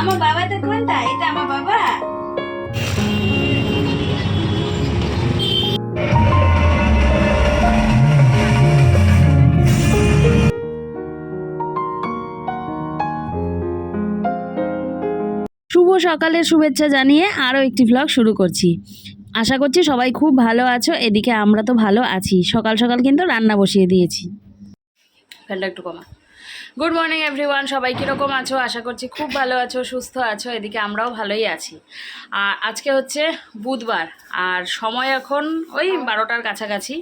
আমার বাবা তো কোনটা এটা আমার বাবা। শুভ সকালের শুভেচ্ছা জানিয়ে আরও একটি ভ্লগ শুরু করছি। আশা করছি সবাই খুব ভালো আছো এদিকে আমরা তো ভালো আছি। সকাল সকাল কিন্তু রান্না বসিয়ে দিয়েছি। ফ্যানটা একটু কমা। গুড মর্নিং এভরিওয়ান সবাই কীরকম আছো? আশা করছি খুব ভালো আছো, সুস্থ আছো। এদিকে আমরাও ভালোই আছি। আর আজকে হচ্ছে বুধবার, আর সময় এখন ওই বারোটার কাছাকাছি।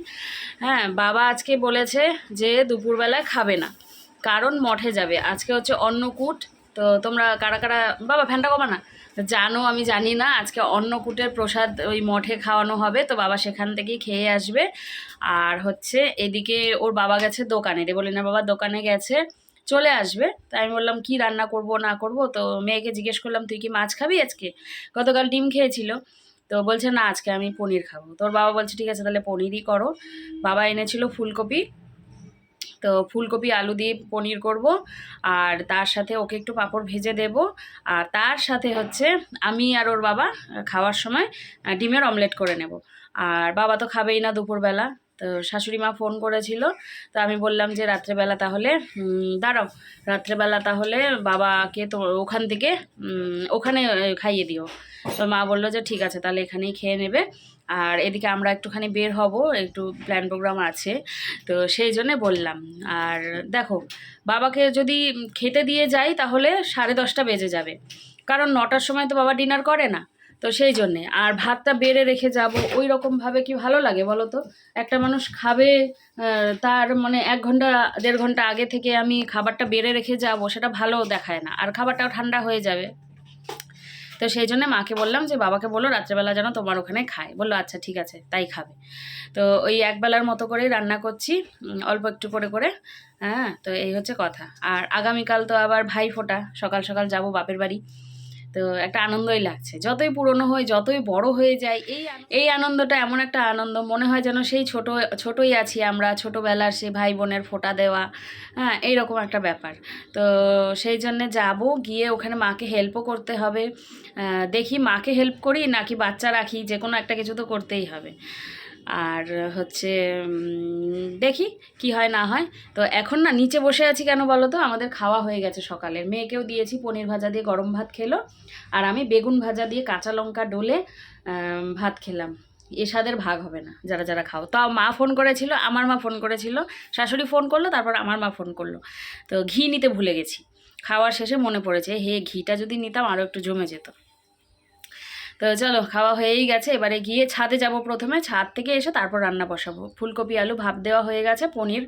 হ্যাঁ বাবা আজকে বলেছে যে দুপুরবেলায় খাবে না, কারণ মঠে যাবে। আজকে হচ্ছে অন্নকূট, তো তোমরা কারা কারা, বাবা, ফ্যানটা কমা না? জানো, আমি জানি না, আজকে অন্নকূটের প্রসাদ ওই মঠে খাওয়ানো হবে, তো বাবা সেখান থেকেই খেয়ে আসবে। আর হচ্ছে এদিকে ওর বাবা গেছে দোকানে। রে বলি না বাবা দোকানে গেছে। চলে আসবে। তাই আমি বললাম, কি রান্না করব, না করব? তো মেয়েকে জিজ্ঞেস করলাম, তুই কি মাছ খাবি আজকে? গতকাল ডিম খেয়েছিল। তো বলছে, না, আজকে আমি পনির খাব। তোর বাবা বলছে, ঠিক আছে, তাহলে পনিরই করো। বাবা এনেছিল ফুলকপি। তো ফুলকপি, আলু দিয়ে পনির করব আর তার সাথে ওকে একটু পাঁপড় ভেজে দেব। আর তার সাথে হচ্ছে আমি আর ওর বাবা খাওয়ার সময় ডিমের অমলেট করে নেব। আর বাবা তো খাবেই না দুপুরবেলা। তো শাশুড়ি মা ফোন করেছিল। তো আমি বললাম যে, রাত্রেবেলা তাহলে দাঁড়াও। রাত্রেবেলা তাহলে বাবাকে তো ওখান থেকে ওখানে খাইয়ে দিও। তো মা বলল যে, ঠিক আছে, তাহলে এখানেই খেয়ে নেবে। আর এদিকে আমরা একটুখানি বের হব, একটু প্ল্যান প্রোগ্রাম আছে। তো সেই জন্যে বললাম। আর দেখো, বাবাকে যদি খেতে দিয়ে যাই, তাহলে সাড়ে দশটা বেজে যাবে। কারণ নটার সময় তো বাবা ডিনার করে না। তো সেই জন্যে। আর ভাতটা বেড়ে রেখে যাব, ওই রকমভাবে কি ভালো লাগে বলো তো? একটা মানুষ খাবে তার মানে এক ঘণ্টা, দেড় ঘণ্টা আগে থেকে আমি খাবারটা বেড়ে রেখে যাব, সেটা ভালো দেখায় না। আর খাবারটাও ঠান্ডা হয়ে যাবে। তো সেই জন্য মাকে বললাম যে, বাবাকে বলো রাত্রেবেলা যেন তোমার ওখানে খায়। বলল আচ্ছা ঠিক আছে, তাই খাবে। তো ওই একবেলার মতো করেই রান্না করছি অল্প একটু করে করে। হ্যাঁ তো এই হচ্ছে কথা। আর আগামীকাল তো আবার ভাই ফোটা, সকাল সকাল যাব বাপের বাড়ি। তো একটা আনন্দই লাগছে। যতই পুরনো হই যতই বড় হয়ে যায় এই এই আনন্দটা এমন একটা আনন্দ মনে হয় যেন সেই ছোট ছোটই আছি আমরা ছোটোবেলার সে ভাই বোনের ফোঁটা দেওয়া হ্যাঁ এইরকম একটা ব্যাপার। তো সেই জন্যে যাব গিয়ে ওখানে মাকে হেল্পও করতে হবে। দেখি মাকে হেল্প করি নাকি বাচ্চা রাখি যে কোনো একটা কিছু তো করতেই হবে। আর হচ্ছে দেখি কি হয় না হয়। তো এখন না, নিচে বসে আছি কেন বলো তো? আমাদের খাওয়া হয়ে গেছে সকালের। মেয়েকেও দিয়েছি পনির ভাজা দিয়ে গরম ভাত খেলো। আর আমি বেগুন ভাজা দিয়ে কাঁচা লঙ্কা ডলে ভাত খেলাম। এসাদের ভাগ হবে না, যারা যারা খাও। তাও মা ফোন করেছিল, আমার মা ফোন করেছিল। শাশুড়ি ফোন করল, তারপর আমার মা ফোন করল। তো ঘি নিতে ভুলে গেছি। খাওয়ার শেষে মনে পড়েছে, হে, ঘিটা যদি নিতাম আরও একটু জমে যেত। তো চলো খাওয়া হয়েই গেছে, এবারে গিয়ে ছাদে যাব প্রথমে। ছাদ থেকে এসে তারপর রান্না বসাবো। ফুলকপি, আলু, ভাপ দেওয়া হয়ে গেছে, পনির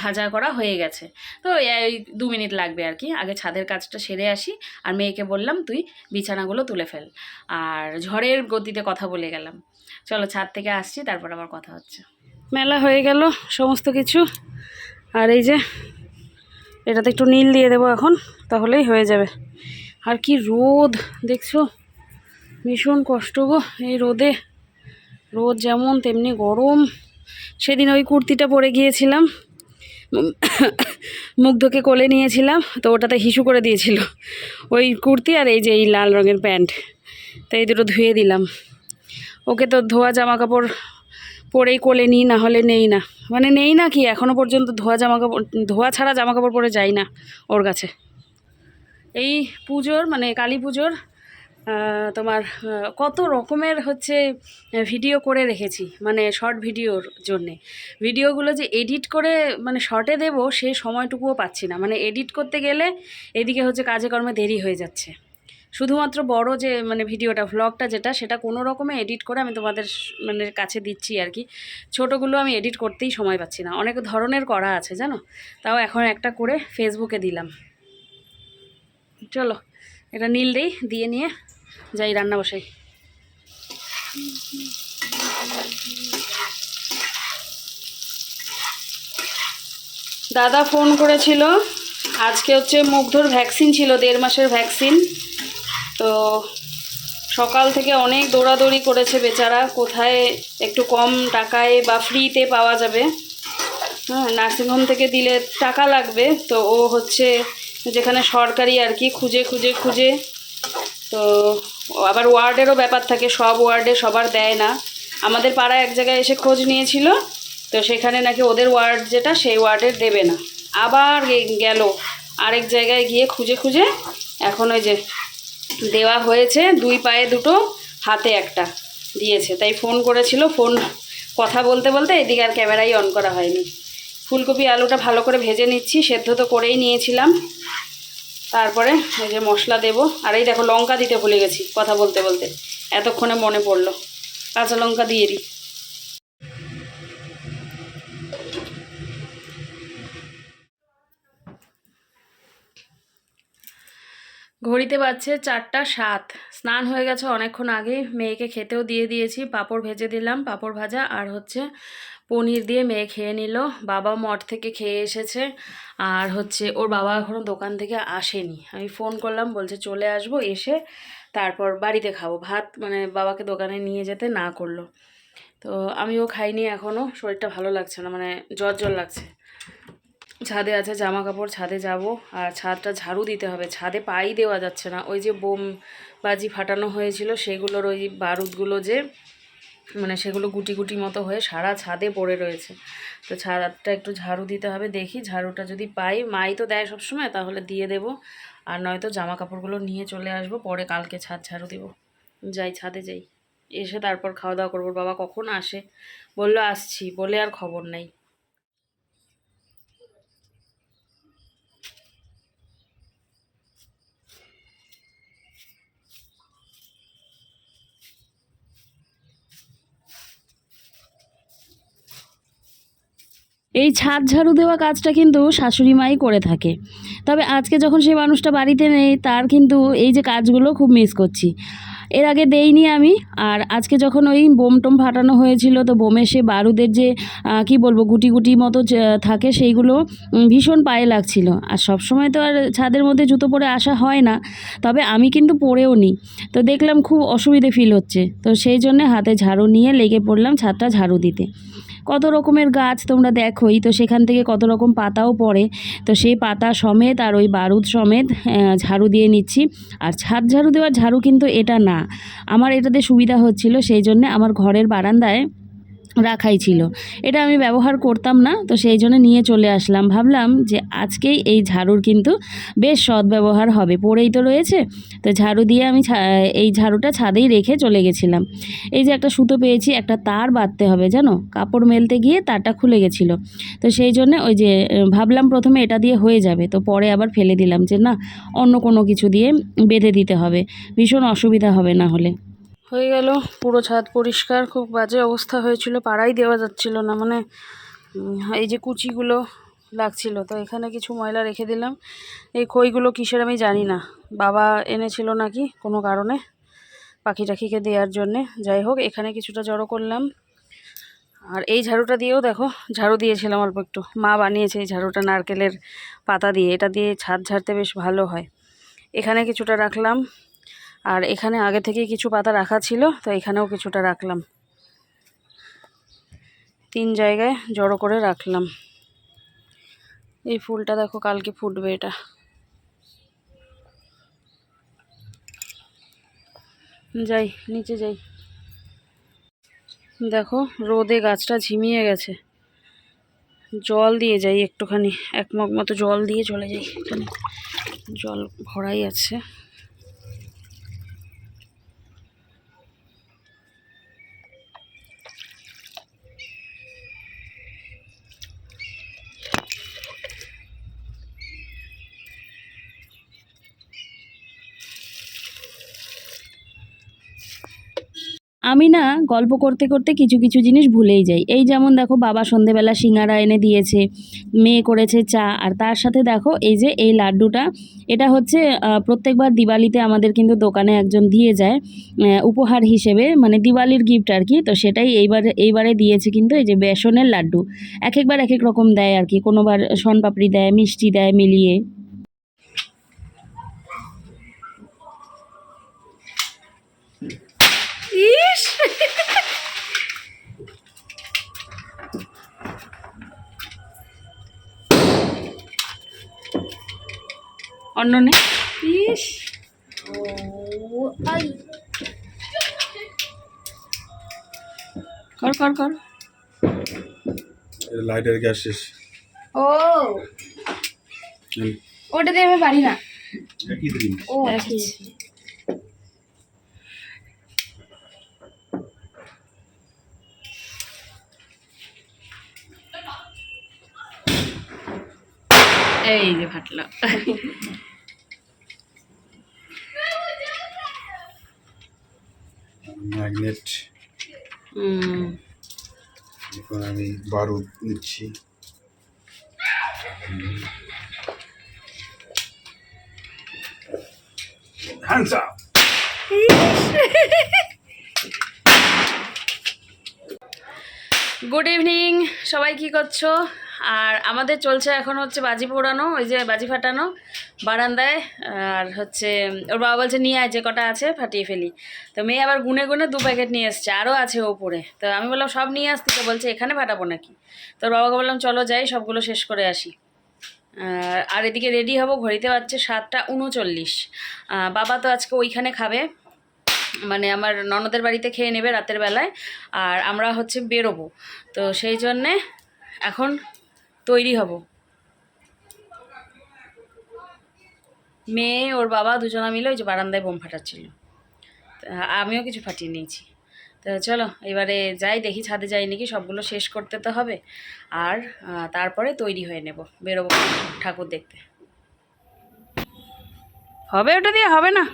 ভাজা করা হয়ে গেছে। তো এই দু মিনিট লাগবে আর কি, আগে ছাদের কাজটা সেরে আসি। আর মেয়েকে বললাম, তুই বিছানাগুলো তুলে ফেল। আর ঝড়ের গতিতে কথা বলে গেলাম। চলো ছাদ থেকে আসছি, তারপর আবার কথা হচ্ছে। মেলা হয়ে গেল সমস্ত কিছু। আর এই যে, এটাতে একটু নীল দিয়ে দেবো এখন, তাহলেই হয়ে যাবে। আর কি রোদ, দেখছ? ভীষণ কষ্ট গো, এই রোদে। রোদ যেমন তেমনি গরম। সেদিন ওই কুর্তিটা পরে গিয়েছিলাম। মুগ্ধকে কোলে নিয়েছিলাম, তো ওটাতে হিসু করে দিয়েছিল। ওই কুর্তি আর এই যে এই লাল রঙের প্যান্ট, তো এই দুটো ধুয়ে দিলাম। ওকে তো ধোয়া জামা কাপড় পরেই কোলে নিই, না হলে নেই না। মানে নেই না কি এখনও পর্যন্ত ধোয়া জামা কাপড় ধোয়া ছাড়া জামা কাপড় পরে যাই না ওর কাছে। এই পুজোর মানে কালী পুজোর তোমার কত রকমের হচ্ছে ভিডিও করে রেখেছি মানে শর্ট ভিডিওর জন্যে। ভিডিওগুলো যে এডিট করে মানে শর্টে দেব সেই সময়টুকুও পাচ্ছি না। মানে এডিট করতে গেলে এদিকে হচ্ছে কাজে কর্মে দেরি হয়ে যাচ্ছে। শুধুমাত্র বড় যে মানে ভিডিওটা ভ্লগটা যেটা, সেটা কোনো রকমে এডিট করে আমি তোমাদের মানে কাছে দিচ্ছি আর কি। ছোটোগুলো আমি এডিট করতেই সময় পাচ্ছি না। অনেক ধরনের করা আছে, জানো? তাও এখন একটা করে ফেসবুকে দিলাম। চলো, এটা নীল দেই, দিয়ে নিয়ে যাই, রান্না বসাই। দাদা ফোন করেছিল, আজকে হচ্ছে মুগ্ধর ভ্যাকসিন ছিল, দেড় মাসের ভ্যাকসিন। তো সকাল থেকে অনেক দৌড়াদৌড়ি করেছে বেচারা, কোথায় একটু কম টাকায় বা ফ্রিতে পাওয়া যাবে। হ্যাঁ নার্সিংহোম থেকে দিলে টাকা লাগবে, তো ও হচ্ছে যেখানে সরকারি আর কি, খুঁজে খুঁজে খুঁজে। তো আবার ওয়ার্ডেরও ব্যাপার থাকে, সব ওয়ার্ডে সবার দেয় না। আমাদের পাড়ায় এক জায়গায় এসে খোঁজ নিয়েছিল, তো সেখানে নাকি ওদের ওয়ার্ড যেটা সেই ওয়ার্ডের দেবে না। আবার গেল, আরেক জায়গায় গিয়ে খুঁজে খুঁজে এখন ওই যে দেওয়া হয়েছে, দুই পায়ে দুটো, হাতে একটা দিয়েছে। তাই ফোন করেছিল, ফোন, কথা বলতে বলতে এদিকে আর ক্যামেরাই অন করা হয়নি। ফুলকপি আলুটা ভালো করে ভেজে নিচ্ছি, সেদ্ধ তো করেই নিয়েছিলাম। তারপরে এই যে মশলা দেব। আর এই দেখো লঙ্কা দিতে ভুলে গেছি, কথা বলতে বলতে। এতক্ষণে মনে পড়ল। কাঁচা লঙ্কা দিয়ে দিই। ঘড়িতে বাজছে চারটা সাত। স্নান হয়ে গেছে অনেকক্ষণ আগেই। মেয়েকে খেতেও দিয়ে দিয়েছি, পাঁপড় ভেজে দিলাম, পাঁপড় ভাজা, আর হচ্ছে পনির দিয়ে মেয়ে খেয়ে নিল। বাবা মঠ থেকে খেয়ে এসেছে। আর হচ্ছে ওর বাবা এখনও দোকান থেকে আসেনি। আমি ফোন করলাম, বলছে চলে আসব, এসে তারপর বাড়িতে খাব। ভাত মানে বাবাকে দোকানে নিয়ে যেতে না করল। তো আমিও খাইনি এখনও শরীরটা ভালো লাগছে না মানে জ্বর জ্বর লাগছে। ছাদে আছে, জামা কাপড় ছাদে যাব। আর ছাদটা ঝাড়ু দিতে হবে, ছাদে পাই দেওয়া যাচ্ছে না। ওই যে বোম বাজি ফাটানো হয়েছিল, সেগুলোর ওই বারুদগুলো যে মানে সেগুলো গুটি গুটি মতো হয়ে সারা ছাদে পড়ে রয়েছে। তো ছাদটা একটু ঝাড়ু দিতে হবে, দেখি ঝাড়ুটা যদি পাই। মাই তো দেয় সবসময়, তাহলে দিয়ে দেব। আর নয়তো জামা কাপড়গুলো নিয়ে চলে আসব, পরে কালকে ছাদ ঝাড়ু দেবো। যাই, ছাদে যাই। এসে তারপর খাওয়া দাওয়া করব। বাবা কখন আসে? বলল, আসছি। বলে আর খবর নেই। এই ছাদ ঝাড়ু দেওয়া কাজটা কিন্তু শাশুড়ি মাই করে থাকে। তবে আজকে যখন সেই মানুষটা বাড়িতে নেই, তার কিন্তু এই যে কাজগুলো খুব মিস করছি। এর আগে দেইনি আমি, আর আজকে যখন ওই বোম টোম ফাটানো হয়েছিল, তো বোমে সে বারুদের যে কি বলব, গুটি গুটি মতো থাকে, সেইগুলো ভীষণ পায়ে লাগছিল। আর সব সময় তো আর ছাদের মধ্যে জুতো পরে আসা হয় না, তবে আমি কিন্তু পরেও নিই তো দেখলাম খুব অসুবিধে ফিল হচ্ছে। তো সেই জন্যে হাতে ঝাড়ু নিয়ে লেগে পড়লাম ছাদটা ঝাড়ু দিতে। কত রকমের গাছ তোমরা দেখোই। তো সেখান থেকে কত রকম পাতাও পড়ে। তো সেই পাতা সমেত আর ওই বারুদ সমেত ঝাড়ু দিয়ে নিচ্ছি। আর ছাদ ঝাড়ু দেওয়ার ঝাড়ু কিন্তু এটা না। আমার এটাতে সুবিধা হচ্ছিল, সেই জন্যে আমার ঘরের বারান্দায় রাখাই ছিল। এটা আমি ব্যবহার করতাম না, তো সেই জন্য নিয়ে চলে আসলাম। ভাবলাম যে আজকেই এই ঝাড়ুর কিন্তু বেশ সদ্ব্যবহার হবে। পড়েই তো রয়েছে, তো ঝাড়ু দিয়ে আমি এই ঝাড়ুটা ছাদেই রেখে চলে গেছিলাম। এই যে একটা সুতো পেয়েছি, একটা তার বাঁধতে হবে জানো? কাপড় মেলতে গিয়ে তারটা খুলে গেছিল। তো সেই জন্য ওই যে ভাবলাম প্রথমে এটা দিয়ে হয়ে যাবে, তো পরে আবার ফেলে দিলাম যে না, অন্য কোনো কিছু দিয়ে বেঁধে দিতে হবে। ভীষণ অসুবিধা হবে না হলে। হয়ে গেল। পুরো ছাদ পরিষ্কার, খুব বাজে অবস্থা হয়েছিল, পাড়াই দেওয়া যাচ্ছিল না মানে এই যে কুচিগুলো লাগছিল। তো এখানে কিছু ময়লা রেখে দিলাম। এই খইগুলো কিসের আমি জানি না। বাবা এনেছিল নাকি কোনো কারণে পাখি টাখিকে দেওয়ার জন্যে। যাই হোক, এখানে কিছুটা জড়ো করলাম। আর এই ঝাড়ুটা দিয়েও দেখো, ঝাড়ু দিয়েছিলাম অল্প একটু। মা বানিয়েছে এই ঝাড়ুটা নারকেলের পাতা দিয়ে। এটা দিয়ে ছাদ ঝাড়তে বেশ ভালো হয়। এখানে কিছুটা রাখলাম। আর এখানে আগে থেকেই কিছু পাতা রাখা ছিল, তো এখানেও কিছুটা রাখলাম। তিন জায়গায় জড়ো করে রাখলাম। এই ফুলটা দেখো কালকে ফুটবে এটা। যাই, নিচে যাই। দেখো রোদে গাছটা ঝিমিয়ে গেছে। জল দিয়ে যাই একটুখানি এক মতো জল দিয়ে চলে যাই এখানে। জল ভরাই আছে। আমি না গল্প করতে করতে কিছু কিছু জিনিস ভুলেই যাই। এই যেমন দেখো বাবা সন্ধেবেলা সিঙ্গারা এনে দিয়েছে, মেয়ে করেছে চা, আর তার সাথে দেখো এই যে এই লাড্ডুটা, এটা হচ্ছে প্রত্যেকবার দিওয়ালিতে আমাদের কিন্তু দোকানে একজন দিয়ে যায় উপহার হিসেবে মানে দিওয়ালির গিফট আর কি, তো সেটাই এইবার, এইবারে দিয়েছে কিন্তু এই যে বেসনের লাড্ডু। এক একবার এক এক রকম দেয় আর কি, কোনোবার শনপাপড়ি দেয়, মিষ্টি দেয় মিলিয়ে। অন্য নে ইস। কর কর কর। লাইটের গ্যাস শেষ। ও। ওটা দিয়ে আমি পারি না। ও আচ্ছা। এই যে ফাটলো। ম্যাগনেট এখন আমি বারুদ নিচ্ছি। হ্যান্ডস আপ গুড ইভিনিং সবাই কি করছ? আর আমাদের চলছে এখন হচ্ছে বাজি পোড়ানো ওই যে বাজি ফাটানো। বারান্দায়, আর হচ্ছে, ওর বাবা বলছে, নিয়ে আয়, যে কটা আছে, ফাটিয়ে ফেলি। তো মেয়ে আবার গুনে গুনে দু প্যাকেট নিয়ে এসছে আরও আছে ওপরে। তো আমি বললাম, সব নিয়ে আসতে? তো বলছে, এখানে ফাটাবো নাকি? তোর বাবাকে বললাম, চলো যাই, সবগুলো শেষ করে আসি। আর এদিকে রেডি হব, ঘড়িতে পাচ্ছে সাতটা উনচল্লিশ। বাবা তো আজকে ওইখানে খাবে। মানে আমার ননদের বাড়িতে খেয়ে নেবে রাতের বেলায়, আর আমরা হচ্ছে বেরোবো। তো সেই জন্যে এখন তৈরি হব। মেয়ে, ওর বাবা দুজনা মিলে ওই যে বারান্দায় বোম ফাটাচ্ছিল। আমিও কিছু ফাটিয়ে নিয়েছি। তো চলো, এবারে যাই, দেখি ছাদে যাই নাকি, সবগুলো শেষ করতে তো হবে। আর তারপরে তৈরি হয়ে নেব, বেরোবো ঠাকুর দেখতে। হবে ওটা দিয়ে? হবে না?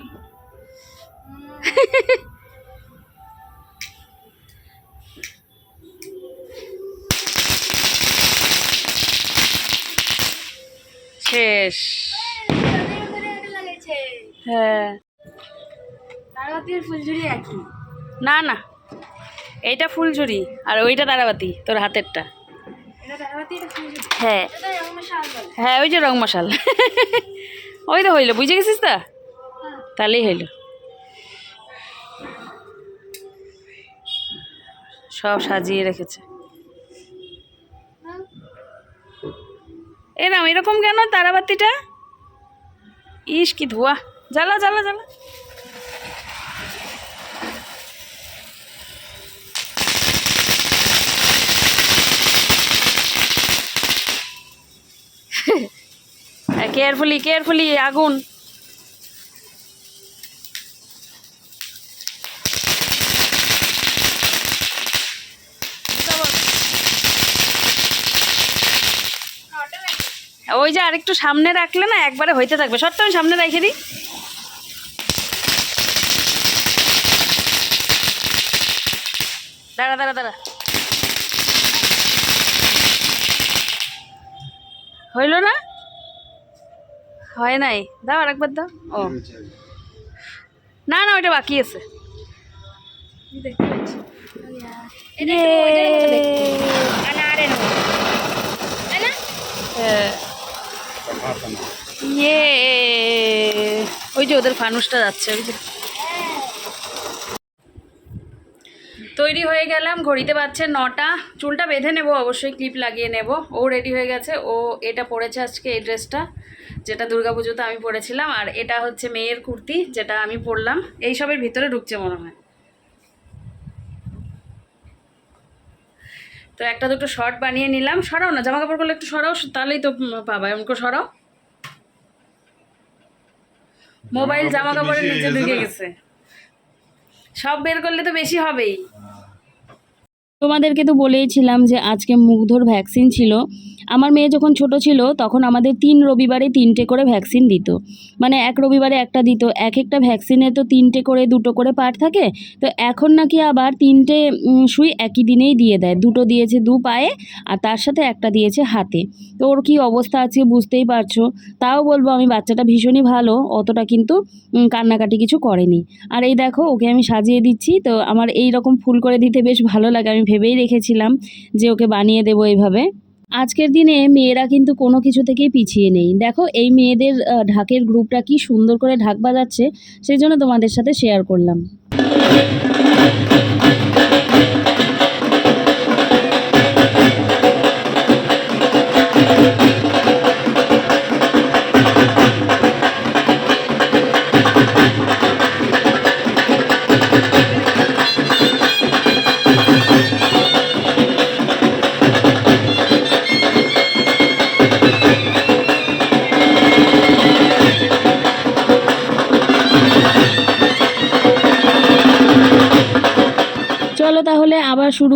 শেষ। হ্যাঁ। তারাবাতির ফুলঝুরি একই? না না। এইটা ফুলঝুরি আর ওইটা তারাবাতি তোর হাতেরটা। হ্যাঁ। হ্যাঁ ওই যে রং মশাল। ওই তো হইল বুঝে গেছিস তা? তাহলেই হইল। সব সাজিয়ে রেখেছে। এরম এরকম কেন তারাবাতিটা ইস কি ধোয়া জ্বালা জ্বালা জ্বালা কেয়ারফুলি কেয়ারফুলি আগুন ওই যে আরেকটু সামনে রাখলে না একবারে হইতে থাকবে। সত্য আমি সামনে রেখে দিই। দাঁড়া দাঁড়া দাঁড়া। হইল না? হয় নাই। দাও আরেকবার দাও। ও। না না ওইটা বাকি আছে। দেখতে আনারের মতো তাই না হ্যাঁ। ইয়ে ওই যে ওদের ফানুসটা যাচ্ছে, ওই যে। তৈরি হয়ে গেলাম, ঘড়িতে পাচ্ছে নটা। চুলটা বেঁধে নেব, অবশ্যই ক্লিপ লাগিয়ে নেব। ও রেডি হয়ে গেছে, ও এটা পরেছে আজকে এই ড্রেসটা যেটা দুর্গাপুজোতে আমি পরেছিলাম। আর এটা হচ্ছে মেয়ের কুর্তি, যেটা আমি পরলাম। এইসবের ভিতরে ঢুকছে মনে হয়। তো একটা দুটো শর্ট বানিয়ে নিলাম। সরাও না জামা কাপড় কাপড়গুলো একটু সরাও তাহলেই তো পাবা এমন করে সরাও। মোবাইল জামা কাপড়ের নিচে হয়ে ঢুকে গেছে গেছে। সব বের করলে তো বেশি হবেই। তোমাদেরকে তো বলেইছিলাম যে আজকে মুগ্ধর ভ্যাকসিন ছিল। আমার মেয়ে যখন ছোট ছিল, তখন আমাদের তিন রবিবারে তিনটে করে ভ্যাকসিন দিত। মানে এক রবিবারে একটা দিত, এক একটা ভ্যাকসিনে তো তিনটে করে, দুটো করে পার্ট থাকে, তো এখন নাকি আবার তিনটে সুই একই দিনেই দিয়ে দেয়। দুটো দিয়েছে দু পায়ে, আর তার সাথে একটা দিয়েছে হাতে। তো ওর কী অবস্থা আছে বুঝতেই পারছ? তাও বলব আমি, বাচ্চাটা ভীষণই ভালো, অতটা কিন্তু কান্নাকাটি কিছু করেনি। আর এই দেখো, ওকে আমি সাজিয়ে দিচ্ছি, তো আমার এই রকম ফুল করে দিতে বেশ ভালো লাগে, আমি ভেবেই রেখেছিলাম যে ওকে বানিয়ে দেবো এইভাবে। আজকের দিনে মেয়েরা কিন্তু কোনো কিছু থেকেই পিছিয়ে নেই। দেখো, এই মেয়েদের ঢাকের গ্রুপটা কি সুন্দর করে ঢাক বাজাচ্ছে, সেই জন্য তোমাদের সাথে শেয়ার করলাম।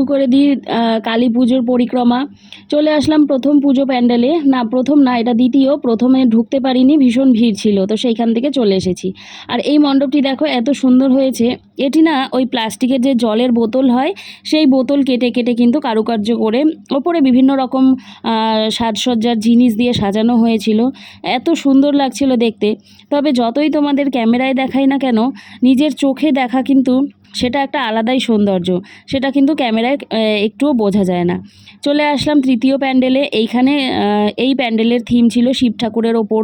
শুরু করে দিই কালী পুজোর পরিক্রমা। চলে আসলাম প্রথম পুজো প্যান্ডেলে। না, প্রথম না, এটা দ্বিতীয়। প্রথমে ঢুকতে পারিনি, ভীষণ ভিড় ছিল, তো সেইখান থেকে চলে এসেছি। আর এই মণ্ডপটি দেখো, এত সুন্দর হয়েছে। এটি না, ওই প্লাস্টিকের যে জলের বোতল হয়, সেই বোতল কেটে কেটে কিন্তু কারুকার্য করে ওপরে বিভিন্ন রকম সাজসজ্জার জিনিস দিয়ে সাজানো হয়েছিল। এত সুন্দর লাগছিল দেখতে। তবে যতই তোমাদের ক্যামেরায় দেখাই না কেন, নিজের চোখে দেখা কিন্তু সেটা একটা আলাদাই সৌন্দর্য। সেটা কিন্তু ক্যামেরায় একটুও বোঝা যায় না। চলে আসলাম তৃতীয় প্যান্ডেলে। এইখানে এই প্যান্ডেলের থিম ছিল শিব ঠাকুরের ওপর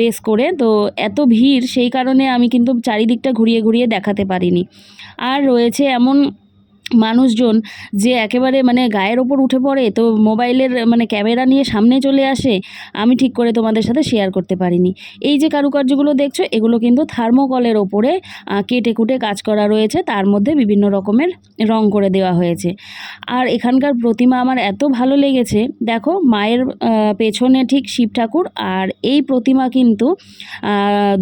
বেস করে। তো এত ভিড়, সেই কারণে আমি কিন্তু চারিদিকটা ঘুরিয়ে ঘুরিয়ে দেখাতে পারিনি। আর রয়েছে এমন মানুষজন যে একেবারে মানে গায়ের ওপর উঠে পড়ে, তো মোবাইলের মানে ক্যামেরা নিয়ে সামনে চলে আসে, আমি ঠিক করে তোমাদের সাথে শেয়ার করতে পারিনি। এই যে কারুকার্যগুলো দেখছ, এগুলো কিন্তু থার্মোকলের ওপরে কেটে কুটে কাজ করা রয়েছে, তার মধ্যে বিভিন্ন রকমের রং করে দেওয়া হয়েছে। আর এখানকার প্রতিমা আমার এত ভালো লেগেছে, দেখো মায়ের পেছনে ঠিক শিব ঠাকুর, আর এই প্রতিমা কিন্তু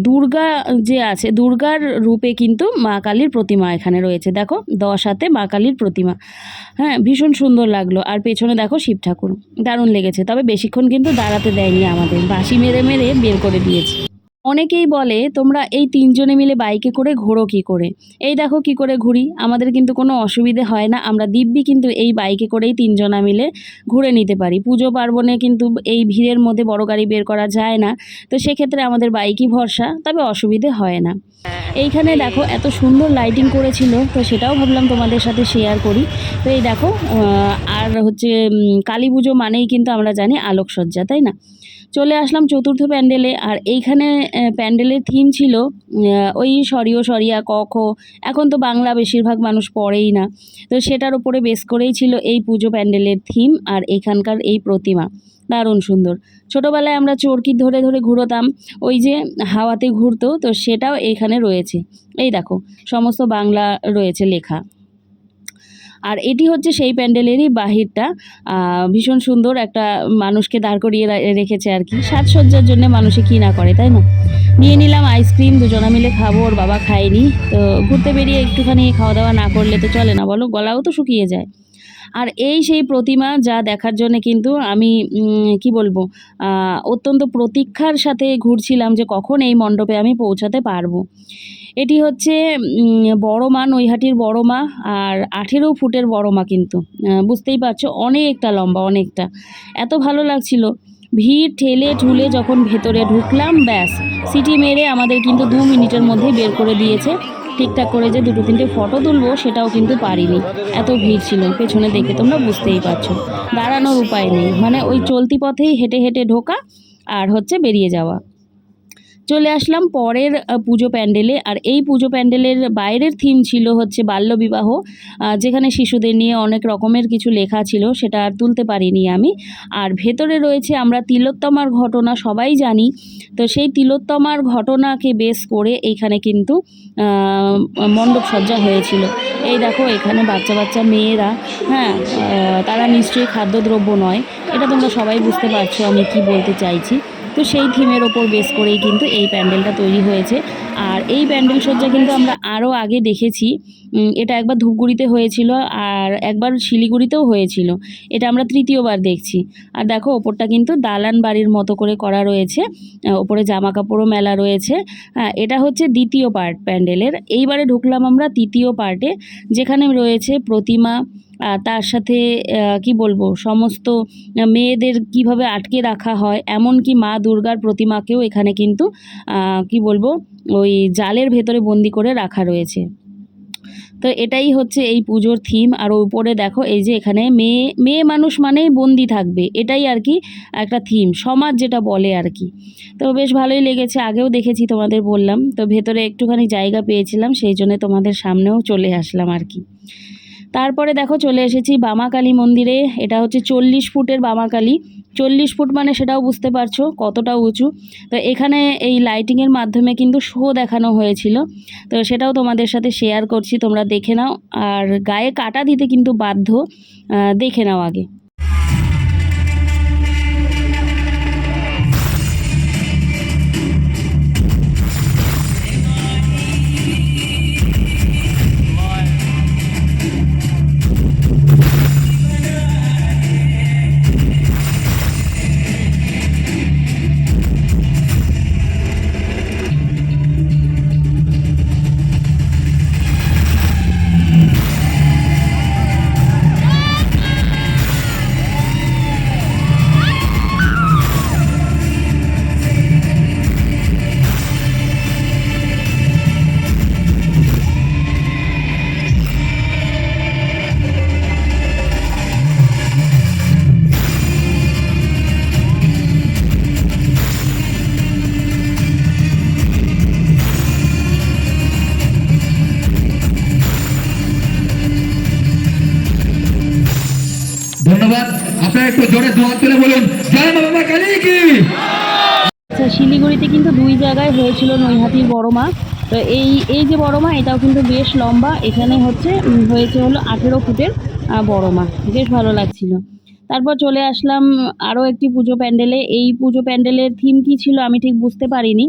দুর্গা যে আছে, দুর্গার রূপে কিন্তু মা কালীর প্রতিমা এখানে রয়েছে, দেখো দশ হাতে মা কালীর প্রতিমা। হ্যাঁ ভীষণ সুন্দর লাগল। আর পেছনে দেখো শিব ঠাকুর। দারুণ লেগেছে। তবে বেশিক্ষণ কিন্তু দাঁড়াতে দেয়নি আমাদের। বাঁশি মেরে মেরে বের করে দিয়েছে। অনেকেই বলে, তোমরা এই তিনজনে মিলে বাইকে করে ঘোরো কি করে? এই দেখো কি করে ঘুরি। আমাদের কিন্তু কোনো অসুবিধে হয় না। আমরা দিব্যি কিন্তু এই বাইকে করেই তিনজনা মিলে ঘুরে নিতে পারি। পুজো পার্বণে কিন্তু এই ভিড়ের মধ্যে বড় গাড়ি বের করা যায় না। তো সেক্ষেত্রে আমাদের বাইকই ভরসা, তবে অসুবিধে হয় না। এইখানে দেখো এত সুন্দর লাইটিং করেছিল, তো সেটাও ভাবলাম তোমাদের সাথে শেয়ার করি। তো এই দেখো আর হচ্ছে কালী পুজো মানেই কিন্তু আমরা জানি আলোকসজ্জা, তাই না? চলে আসলাম চতুর্থ প্যান্ডেলে, আর এইখানে প্যান্ডেলের থিম ছিল ওই সরিয় সরিয়া, ক, খ। এখন তো বাংলা বেশিরভাগ মানুষ পড়েই না। তো সেটার উপরে বেস করেই ছিল এই পুজো প্যান্ডেলের থিম আর এখানকার এই প্রতিমা। দারুণ সুন্দর। ছোটোবেলায় আমরা চরকি ধরে ধরে ঘুরোতাম, ওই যে হাওয়াতে ঘুরতো, তো সেটাও এখানে রয়েছে। এই দেখো, সমস্ত বাংলা রয়েছে লেখা। আর এটি হচ্ছে সেই প্যান্ডেলেরই বাহিরটা। ভীষণ সুন্দর একটা মানুষকে দাঁড় করিয়ে রেখেছে আর কি। সাজসজ্জার জন্য মানুষে কী না করে, তাই না? নিয়ে নিলাম আইসক্রিম দুজনা মিলে খাব, ওর বাবা খায়নি। তো ঘুরতে বেরিয়ে একটুখানি খাওয়া দাওয়া না করলে তো চলে না, বলো? গলাও তো শুকিয়ে যায়। আর এই সেই প্রতিমা যা দেখার জন্য কিন্তু আমি কি বলব অত্যন্ত প্রতীক্ষার সাথে ঘুরছিলাম যে কখন এই মণ্ডপে আমি পৌঁছাতে পারব। এটি হচ্ছে বড় মা, নৈহাটির বড় মা আর আঠেরো ফুটের বড় মা কিন্তু। বুঝতেই পারছ, অনেকটা লম্বা, অনেকটা। এত ভালো লাগছিল। ভিড় ঠেলে ঠুলে যখন ভেতরে ঢুকলাম, ব্যাস, সিটি মেরে আমাদের কিন্তু দু মিনিটের মধ্যেই বের করে দিয়েছে। ঠিকঠাক করে যে দুটো তিনটে ফটো তুলবো, সেটাও কিন্তু পারিনি। এত ভিড় ছিল, পেছনে দেখে তোমরা বুঝতেই পারছ। দাঁড়ানোর উপায় নেই মানে ওই চলতি পথেই হেঁটে হেঁটে ঢোকা আর হচ্ছে বেরিয়ে যাওয়া। চলে আসলাম পরের পুজো প্যান্ডেলে। আর এই পুজো প্যান্ডেলের বাইরের থিম ছিল হচ্ছে বাল্যবিবাহ যেখানে শিশুদের নিয়ে অনেক রকমের কিছু লেখা ছিল, সেটা আর তুলতে পারিনি আমি। আর ভেতরে রয়েছে আমরা তিলোত্তমার ঘটনা, সবাই জানি। তো সেই তিলোত্তমার ঘটনাকে বেস করে এইখানে কিন্তু মণ্ডপ সজ্জা হয়েছিল। এই দেখো, এখানে বাচ্চা বাচ্চা মেয়েরা হ্যাঁ তারা নিশ্চয়ই খাদ্যদ্রব্য নয়। এটা তোমরা সবাই বুঝতে পারছ, আমি কি বলতে চাইছি। তো সেই থিমের ওপর বেস করেই কিন্তু এই প্যান্ডেলটা তৈরি হয়েছে। আর এই প্যান্ডেল সজ্জা কিন্তু আমরা আরও আগে দেখেছি। এটা একবার ধূপগুড়িতে হয়েছিল আর একবার শিলিগুড়িতেও হয়েছিল। এটা আমরা তৃতীয়বার দেখছি। আর দেখো, ওপরটা কিন্তু দালান বাড়ির মতো করে করা রয়েছে। ওপরে জামা কাপড়ও মেলা রয়েছে। হ্যাঁ এটা হচ্ছে দ্বিতীয় পার্ট প্যান্ডেলের। এইবারে ঢুকলাম আমরা তৃতীয় পার্টে, যেখানে রয়েছে প্রতিমা তার সাথে কি বলব, সমস্ত মেয়েদের কীভাবে আটকে রাখা হয়, এমনকি মা দুর্গার প্রতিমাকেও এখানে কিন্তু কি বলব, ওই জালের ভেতরে বন্দি করে রাখা রয়েছে। তো এটাই হচ্ছে এই পুজোর থিম আর উপরে দেখো, এই যে এখানে মেয়ে মেয়ে মানুষ মানেই বন্দি থাকবে। এটাই আর কি একটা থিম সমাজ যেটা বলে আর কি। তো বেশ ভালোই লেগেছে, আগেও দেখেছি তোমাদের বললাম। তো ভেতরে একটুখানি জায়গা পেয়েছিলাম, সেই জন্য তোমাদের সামনেও চলে আসলাম আর কি। তারপরে দেখো চলে এসেছি বামাকালী মন্দিরে। এটা হচ্ছে চল্লিশ ফুটের বামাকালী। চল্লিশ ফুট মানে সেটাও বুঝতে পারছ কতটা উঁচু। তো এখানে এই লাইটিংয়ের মাধ্যমে কিন্তু শো দেখানো হয়েছিল। তো সেটাও তোমাদের সাথে শেয়ার করছি, তোমরা দেখে নাও। আর গায়ে কাটা দিতে কিন্তু বাধ্য দেখে নাও আগে। জোরে দোয়া তুলে বলুন, জয় বাবা কালী কি? আচ্ছা শিলিগুড়িতে কিন্তু দুই জায়গায় হয়েছিল নৈহাটির বড় মা। তো এই এই যে বড় মা, এটাও কিন্তু বেশ লম্বা। এখানে হচ্ছে হয়েছে হলো আঠেরো ফুটের বড় মা। বেশ ভালো লাগছিল। তারপর চলে আসলাম আরও একটি পুজো প্যান্ডেলে। এই পুজো প্যান্ডেলের থিম কী ছিল আমি ঠিক বুঝতে পারিনি।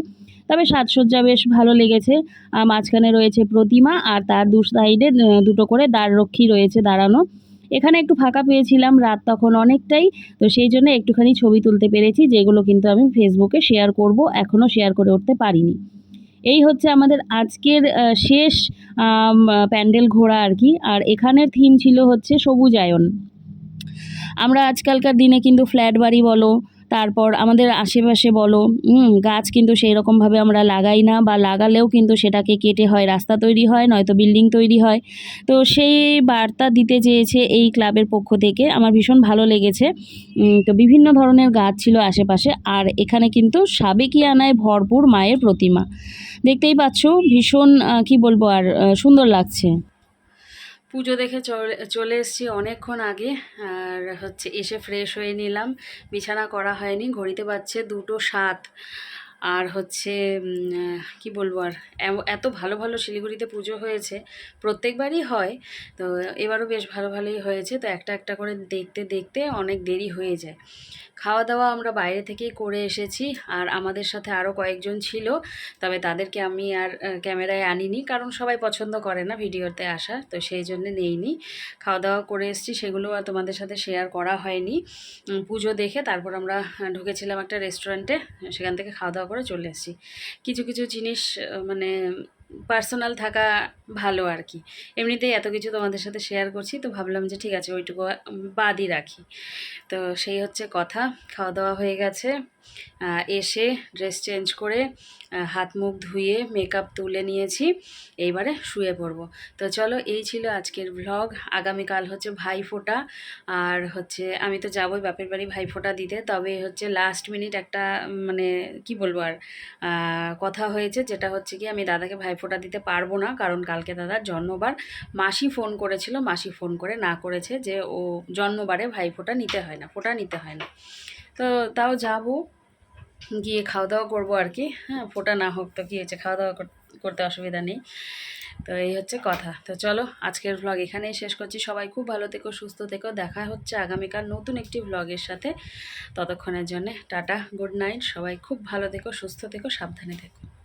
তবে সাজসজ্জা বেশ ভালো লেগেছে। মাঝখানে রয়েছে প্রতিমা আর তার দু সাইডে দুটো করে দ্বাররক্ষী রয়েছে দাঁড়ানো। এখানে একটু ফাঁকা পেয়েছিলাম রাত তখন অনেকটাই, তো সেই জন্য একটুখানি ছবি তুলতে পেরেছি, যেগুলো কিন্তু আমি ফেসবুকে শেয়ার করব এখনও শেয়ার করে উঠতে পারিনি। এই হচ্ছে আমাদের আজকের শেষ প্যান্ডেল ঘোরা আর কি, আর এখানের থিম ছিল হচ্ছে সবুজায়ন। আমরা আজকালকার দিনে কিন্তু ফ্ল্যাট বাড়ি বলো তারপর আমাদের আশেপাশে বলো গাছ কিন্তু সেই রকমভাবে আমরা লাগাই না বা লাগালেও কিন্তু সেটাকে কেটে হয়, রাস্তা তৈরি হয়, নয়তো বিল্ডিং তৈরি হয়। তো সেই বার্তা দিতে চেয়েছে এই ক্লাবের পক্ষ থেকে, আমার ভীষণ ভালো লেগেছে। তো বিভিন্ন ধরনের গাছ ছিল আশেপাশে, আর এখানে কিন্তু সাবেকিয়ানায় ভরপুর মায়ের প্রতিমা। দেখতেই পাচ্ছ, ভীষণ কি বলব আর সুন্দর লাগছে। পুজো দেখে চলে চলে এসেছি অনেকক্ষণ আগে, আর হচ্ছে এসে ফ্রেশ হয়ে নিলাম। বিছানা করা হয়নি, ঘড়িতে পাচ্ছে দুটো সাত। আর হচ্ছে কি বলব আর এত ভালো ভালো শিলিগুড়িতে পুজো হয়েছে, প্রত্যেকবারই হয়। তো এবারও বেশ ভালো ভালোই হয়েছে। তো একটা একটা করে দেখতে দেখতে অনেক দেরি হয়ে যায়। খাওয়া দাওয়া আমরা বাইরে থেকেই করে এসেছি আর আমাদের সাথে আরও কয়েকজন ছিল, তবে তাদেরকে আমি আর ক্যামেরায় আনিনি কারণ সবাই পছন্দ করে না ভিডিওতে আসা, তো সেই জন্য নেইনি। খাওয়া দাওয়া করে এসেছি, সেগুলো আর তোমাদের সাথে শেয়ার করা হয়নি। পুজো দেখে তারপর আমরা ঢুকেছিলাম একটা রেস্টুরেন্টে সেখান থেকে খাওয়া দাওয়া চলে এসেছি কিছু কিছু জিনিস মানে পার্সোনাল থাকা ভালো আর কি এমনিতেই এত কিছু তোমাদের সাথে শেয়ার করছি, তো ভাবলাম যে ঠিক আছে, ওইটুকু বাদই রাখি। তো সেই হচ্ছে কথা খাওয়া দাওয়া হয়ে গেছে। এসে ড্রেস চেঞ্জ করে হাত মুখ ধুয়ে মেকআপ তুলে নিয়েছি এইবারে শুয়ে পড়ব। তো চলো, এই ছিল আজকের ব্লগ আগামীকাল হচ্ছে ভাই ফোটা আর হচ্ছে আমি তো যাবোই বাপের বাড়ি ভাই ফোঁটা দিতে, তবে হচ্ছে লাস্ট মিনিট একটা মানে কি বলব আর কথা হয়েছে, যেটা হচ্ছে কি আমি দাদাকে ভাই ফোঁটা দিতে পারব না। কারণ কালকে দাদার জন্মবার। মাসি ফোন করেছিল, মাসি ফোন করে না করেছে যে ও জন্মবারে ভাই ফোঁটা নিতে হয় না, ফোঁটা নিতে হয় না। তো তাও যাব, গিয়ে খাওয়া দাওয়া করব আর কি। হ্যাঁ ফোটা না হোক তো কী হয়েছে খাওয়া দাওয়া কর- করতে অসুবিধা নেই। তো এই হচ্ছে কথা। তো চলো, আজকের ভ্লগ এখানেই শেষ করছি। সবাই খুব ভালো থেকো, সুস্থ থেকো। দেখা হচ্ছে আগামীকাল নতুন একটি ভ্লগের সাথে। ততক্ষণের জন্যে টাটা গুড নাইট সবাই খুব ভালো থেকো, সুস্থ থেকো, সাবধানে থেকো।